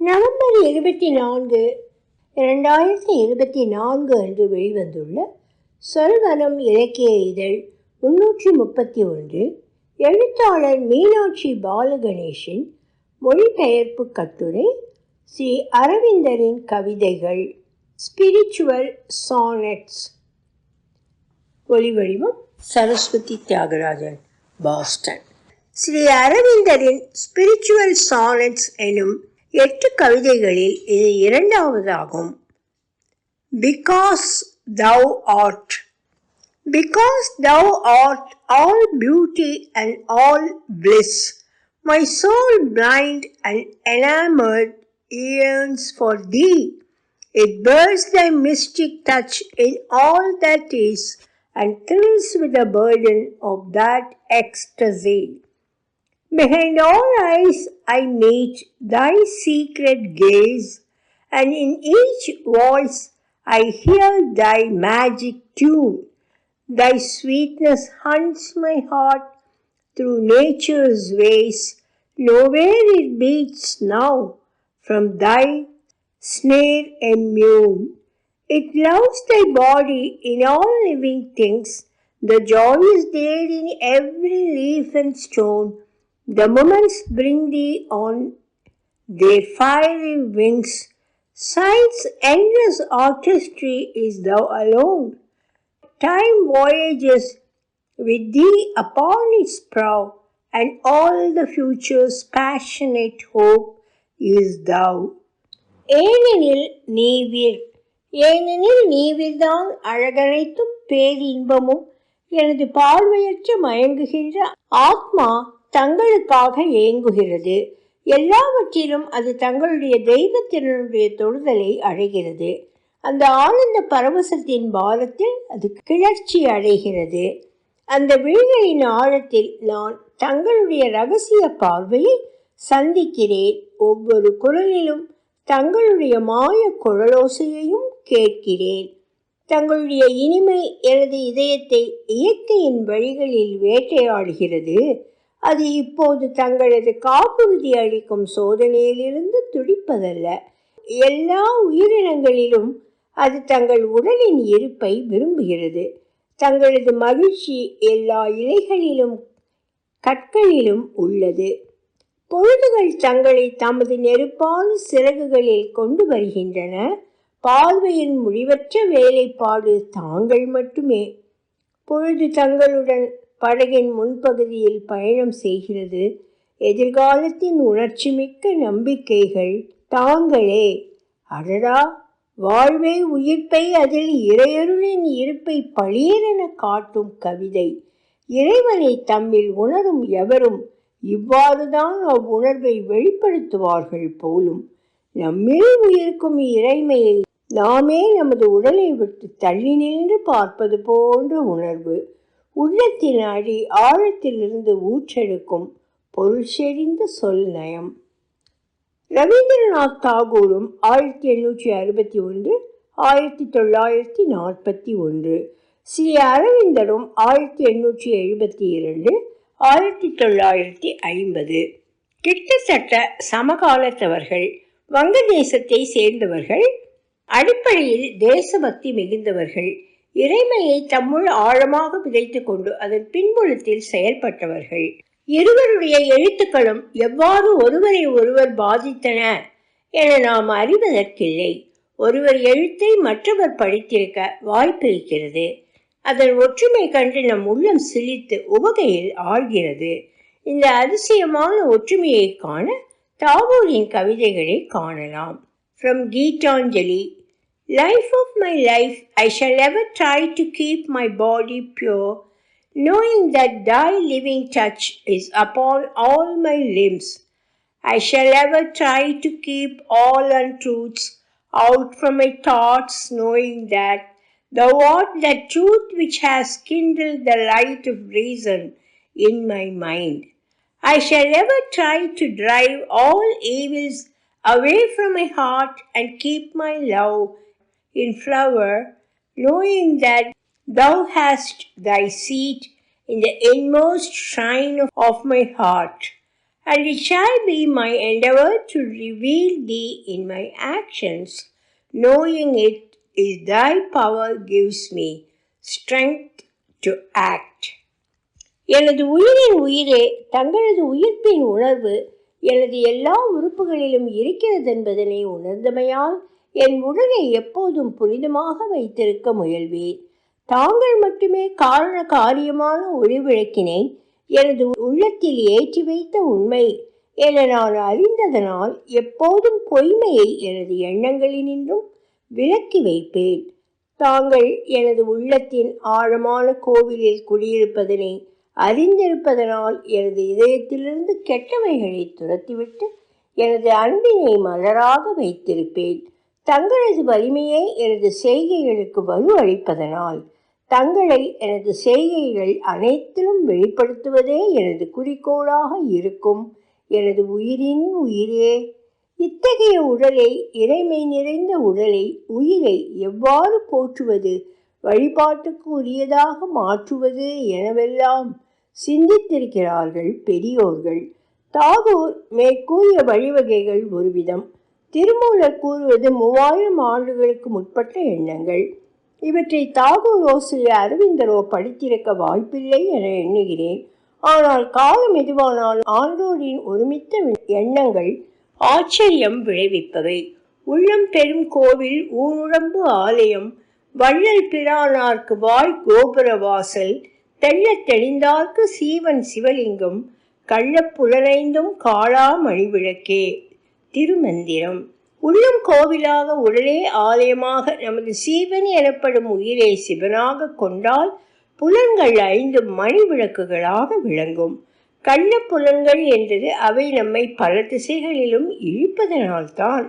November இருபத்தி நான்கு இரண்டாயிரத்தி இருபத்தி நான்கு அன்று வெளிவந்துள்ள சொல்வனம் இலக்கிய இதழ் முன்னூற்றி முப்பத்தி ஒன்று எழுத்தாளர் மீனாட்சி பாலகணேஷின் மொழிபெயர்ப்பு கட்டுரை ஸ்ரீ அரவிந்தரின் கவிதைகள் ஸ்பிரிச்சுவல் சானட்ஸ் ஒளிவடிவம் சரஸ்வதி தியாகராஜன் பாஸ்டன். ஸ்ரீ அரவிந்தரின் ஸ்பிரிச்சுவல் சானட்ஸ் எனும் எட்டு கவிதைகளில் இது இரண்டாவதாகும் because thou art because thou art all beauty and all bliss my soul blind and enamored yearns for thee it bears thy mystic touch in all that is and thrills with the burden of that ecstasy Behind all eyes I meet thy secret gaze, and in each voice I hear thy magic tune. Thy sweetness hunts my heart through nature's ways. Nowhere it beats now from thy snare immune. It loves thy body in all living things. The joy is there in every leaf and stone. The moments bring thee on their fiery wings. Science's endless artistry is thou alone. Time voyages with thee upon its prow, and all the future's passionate hope is thou. ஏனெனில் நீவிர் ஏனெனில் நீவிர்தான் அழகனைத்தும் பேரின்பமும் எனது பார்வையற்ற மயங்குகின்ற ஆத்மா தங்களுக்காக ஏங்குகிறது. எல்லாவற்றிலும் அது தங்களுடைய தெய்வத்தினுடைய தொடுதலை அடைகிறது. அந்த ஆனந்த பரவசத்தின் பாரத்தில் அது கிளர்ச்சி அடைகிறது. அந்த விழிகளின் ஆழத்தில் நான் தங்களுடைய ரகசிய பார்வையை சந்திக்கிறேன். ஒவ்வொரு குரலிலும் தங்களுடைய மாய குழலோசையையும் கேட்கிறேன். தங்களுடைய இனிமை எனது இதயத்தை இயற்கையின் வழிகளில் வேட்டையாடுகிறது. அது இப்போது தங்களது காப்புறுதி அளிக்கும் சோதனையிலிருந்து துடிப்பதல்ல. எல்லா உயிரினங்களிலும் அது தங்கள் உடலின் இருப்பை விரும்புகிறது. தங்களது மகிழ்ச்சி எல்லா இலைகளிலும் கற்களிலும் உள்ளது. பொழுதுகள் தங்களை தமது நெருப்பான சிறகுகளில் கொண்டு வருகின்றன. பார்வையின் முடிவற்ற வேலைப்பாடு தாங்கள் மட்டுமே. பொழுது தங்களுடன் படகின் முன்பகுதியில் பயணம் செய்கிறது. எதிர்காலத்தின் உணர்ச்சிமிக்க நம்பிக்கைகள் தாங்களே. அடடா! வாழ்வே உயிர்ப்பை அதில் இறையருளின் இருப்பை பளியரென காட்டும் கவிதை. இறைவனை தம்மில் உணரும் எவரும் இவ்வாறுதான் அவ்வுணர்வை வெளிப்படுத்துவார்கள் போலும். நம்மில் உயிருக்கும் இறைமையை நாமே நமது உடலை விட்டு தள்ளி நின்று பார்ப்பது போன்ற உணர்வு உள்ளத்தின் அடி ஆழத்திலிருந்து ஊற்றெடுக்கும் பொருள் செறிந்த சொல் நயம். ரவீந்திரநாத் தாகூரும் ஆயிரத்தி எண்ணூற்றி அறுபத்தி ஒன்று ஆயிரத்தி தொள்ளாயிரத்தி நாற்பத்தி ஒன்று. ஸ்ரீ அரவிந்தரும் ஆயிரத்தி எண்ணூற்றி எழுபத்தி இரண்டு ஆயிரத்தி தொள்ளாயிரத்தி ஐம்பது. கிட்டத்தட்ட சமகாலத்தவர்கள் வங்கதேசத்தை சேர்ந்தவர்கள் அடிப்படையில் தேசபக்தி மிகுந்தவர்கள் இறைமையை தம்முள் ஆழமாக விதைத்து கொண்டு அதன் பின்புலத்தில் செயல்பட்டவர்கள். இருவருடைய எழுத்துக்களும் எவ்வாறு ஒருவரை ஒருவர் பாதித்தன என நாம் அறிவதற்கில்லை. ஒருவர் எழுத்தை மற்றவர் படித்திருக்க வாய்ப்பிருக்கிறது அதன் ஒற்றுமை கண்டு நம் உள்ளம் சிலித்து உவகையில் ஆழ்கிறது. இந்த அதிசயமான ஒற்றுமையை காண தாகூரின் கவிதைகளை காணலாம். From Gitanjali Life of my life, I shall ever try to keep my body pure, knowing that thy living touch is upon all my limbs. I shall ever try to keep all untruths out from my thoughts, knowing that thou art that truth which has kindled the light of reason in my mind. I shall ever try to drive all evils away from my heart and keep my love in flower, knowing that thou hast thy seat in the inmost shrine of my heart. and it shall be my endeavour to reveal thee in my actions, knowing it is thy power gives me strength to act. எனது உயிரின் உயிரே தங்களது உயிர்ப்பின் உணர்வு எனது எல்லா உறுப்புகளிலும் இருக்கிறது என்பதனை உணர்ந்தமையால் என் உடலை எப்போதும் புனிதமாக வைத்திருக்க முயல்வேன். தாங்கள் மட்டுமே காரண காரியமான ஒளிவிளக்கினை எனது உள்ளத்தில் ஏற்றி வைத்த உண்மை. என நான் அறிந்ததனால் எப்போதும் பொய்மையை எனது எண்ணங்களினின்றும் விலக்கி வைப்பேன். தாங்கள் எனது உள்ளத்தின் ஆழமான கோவிலில் குடியிருப்பதனை அறிந்திருப்பதனால் எனது இதயத்திலிருந்து கெட்டவைகளை துரத்திவிட்டு எனது அன்பினை மலராக வைத்திருப்பேன். தங்களது வலிமையை எனது செய்கைகளுக்கு வலு அளிப்பதனால் தங்களை எனது செய்கைகள் அனைத்திலும் வெளிப்படுத்துவதே எனது குறிக்கோளாக இருக்கும். எனது உயிரின் உயிரே. இத்தகைய உடலை இறைமை நிறைந்த உடலை உயிரை எவ்வாறு போற்றுவது? வழிபாட்டுக்கு உரியதாக மாற்றுவது எனவெல்லாம் சிந்தித்திருக்கிறார்கள் பெரியோர்கள். தாகூர் மேற்கூறிய வழிவகைகள் ஒருவிதம். திருமூலர் கூறுவது மூவாயிரம் ஆண்டுகளுக்கு முற்பட்ட எண்ணங்கள். இவற்றை தாகூரோ சில அரவிந்தரோ படித்திருக்க வாய்ப்பில்லை என எண்ணுகிறேன். ஆனால் காலம் எதுவானால் ஆண்டோரின் ஒருமித்த எண்ணங்கள் ஆச்சரியம் விளைவிப்பவை. உள்ளம் பெரும் கோவில் ஊருடம்பு ஆலயம் வள்ளல் பிரானார்க்கு வாய் கோபுர வாசல் தெள்ள தெளிந்தார்க்கு சீவன் சிவலிங்கம் கள்ளப்புலனைந்தும் காளா மணிவிளக்கே. திருமந்திரம். உள்ளம் கோவிலாக உடலே ஆலயமாக நமது சீவன் எனப்படும் உயிரை சிவனாக கொண்டால் புலன்கள் ஐந்து மணி விளக்குகளாக விளங்கும். கள்ள புலன்கள் என்றது அவை நம்மை பல திசைகளிலும் இழுப்பதனால்தான்.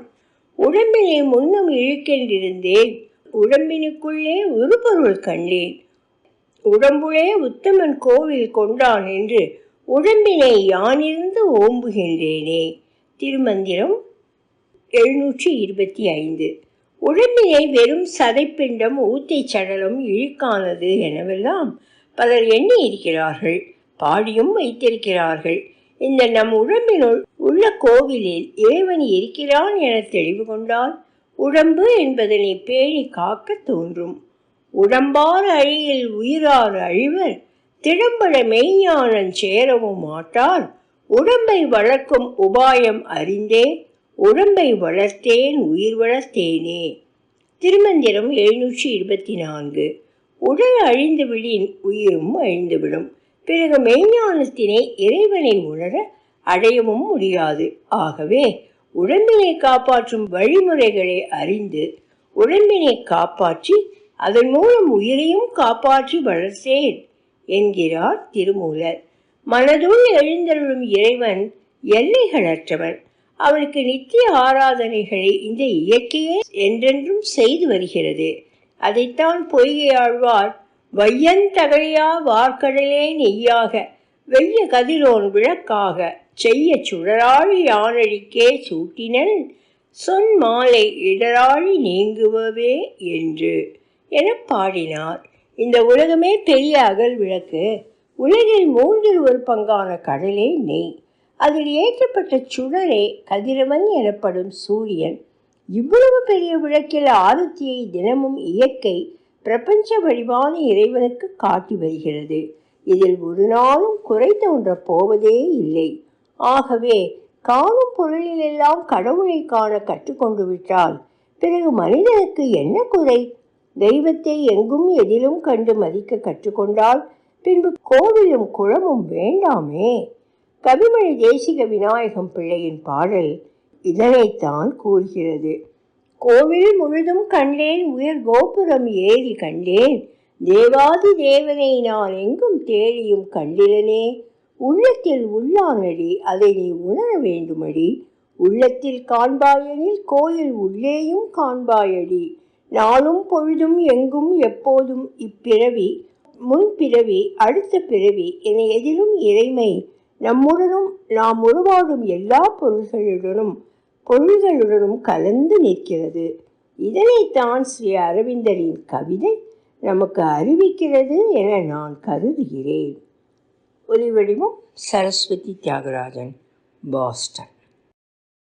உடம்பினை முன்னும் இழுக்கென்றிருந்தேன். உடம்பினுக்குள்ளே உருபொருள் கண்டேன். உடம்புளே உத்தமன் கோவில் கொண்டான் என்று உடம்பினை யானிருந்து ஓம்புகின்றேனே. திருமந்திரம் எழுநூற்றி இருபத்தி ஐந்து உடம்பினை வெறும் சதைப்பிண்டம் ஊத்தை சடலம் இழுக்கானது எனவெல்லாம் பலர் எண்ணி இருக்கிறார்கள் பாடியும் வைத்திருக்கிறார்கள். இந்த நம் உடம்பினுள் உள்ள கோவிலில் இறைவன் இருக்கிறான் என தெளிவு கொண்டால் உடம்பு என்பதனை பேணி காக்க தோன்றும். உடம்பார் அழியில் உயிரார் அழிவர் திடம்பட மெய்ஞானம் சேரவும் மாட்டார் உடம்பை வளர்க்கும் உபாயம் அறிந்தே உடம்பை வளர்த்தேன் உயிர் வளர்த்தேனே. திருமந்திரம் எழுநூற்றி இருபத்தி நான்கு. உடல் அழிந்து விடின் உயிரும் அழிந்துவிடும். பிறகு மெய்ஞானத்தினை இறைவனை உணர அடையவும் முடியாது. ஆகவே உடம்பினை காப்பாற்றும் வழிமுறைகளை அறிந்து உடம்பினை காப்பாற்றி அதன் மூலம் உயிரையும் காப்பாற்றி வளர்த்தேன் என்கிறார் திருமூலர். மனதுள் எழுந்தருளும் இறைவன் எல்லைகளற்றவன். அவனுக்கு நித்திய ஆராதனைகளை இந்த இயற்கையே என்றென்றும் செய்து வருகிறது. அதைத்தான் பொய்கையாழ்வார் வையந்தகழியா வார்க்கடலே நெய்யாக வெய்ய கதிரோன் விளக்காக செய்ய சுடராழி யானழிக்கே சூட்டினன் சொன் மாலை இடராழி நீங்குவவே என்று என பாடினார். இந்த உலகமே பெரிய அகல் விளக்கு. உலகில் மூன்றில் ஒரு பங்கான கடலே நெய் அதில் ஏற்றப்பட்ட சுடரே கதிரவன் எனப்படும் சூரியன். இவ்வளவு பெரிய விளக்கில் ஆரத்தியை தினமும் இயற்கை பிரபஞ்ச வடிவான இறைவனுக்கு காட்டி வருகிறது. இதில் ஒரு நாளும் குறை தோன்ற போவதே இல்லை. ஆகவே காணும் பொருளிலெல்லாம் கடவுளை காண கற்றுக்கொண்டு விட்டால் பிறகு மனிதனுக்கு என்ன குறை? தெய்வத்தை எங்கும் எதிலும் கண்டு மதிக்க கற்றுக்கொண்டால் பின்பு கோவிலும் குளமும் வேண்டாமே. கவிமணி தேசிக விநாயகம் பிள்ளையின் பாடல் இதனைத்தான் கூறுகிறது. கோவில் முழுதும் கண்டேன் உயர் கோபுரம் ஏறி கண்டேன். தேவாதி தேவனை நான் எங்கும் தேடியும் கண்டிலனே. உள்ளத்தில் உள்ளானடி அதை நீ உணர வேண்டுமடி. உள்ளத்தில் காண்பாயெனில் கோயில் உள்ளேயும் காண்பாயடி. நாளும் பொழுதும் எங்கும் எப்போதும் இப்பிறவி முன்பிறவி அடுத்த பிறவி என எதிலும் இறைமை நம்முடனும் நாம் உருவாடும் எல்லா பொருள்களுடனும் பொருள்களுடனும் கலந்து நிற்கிறது. இதனைத்தான் ஸ்ரீ அரவிந்தரின் கவிதை நமக்கு அறிவிக்கிறது என நான் கருதுகிறேன். ஒலிவடிவம் சரஸ்வதி தியாகராஜன் பாஸ்டன்.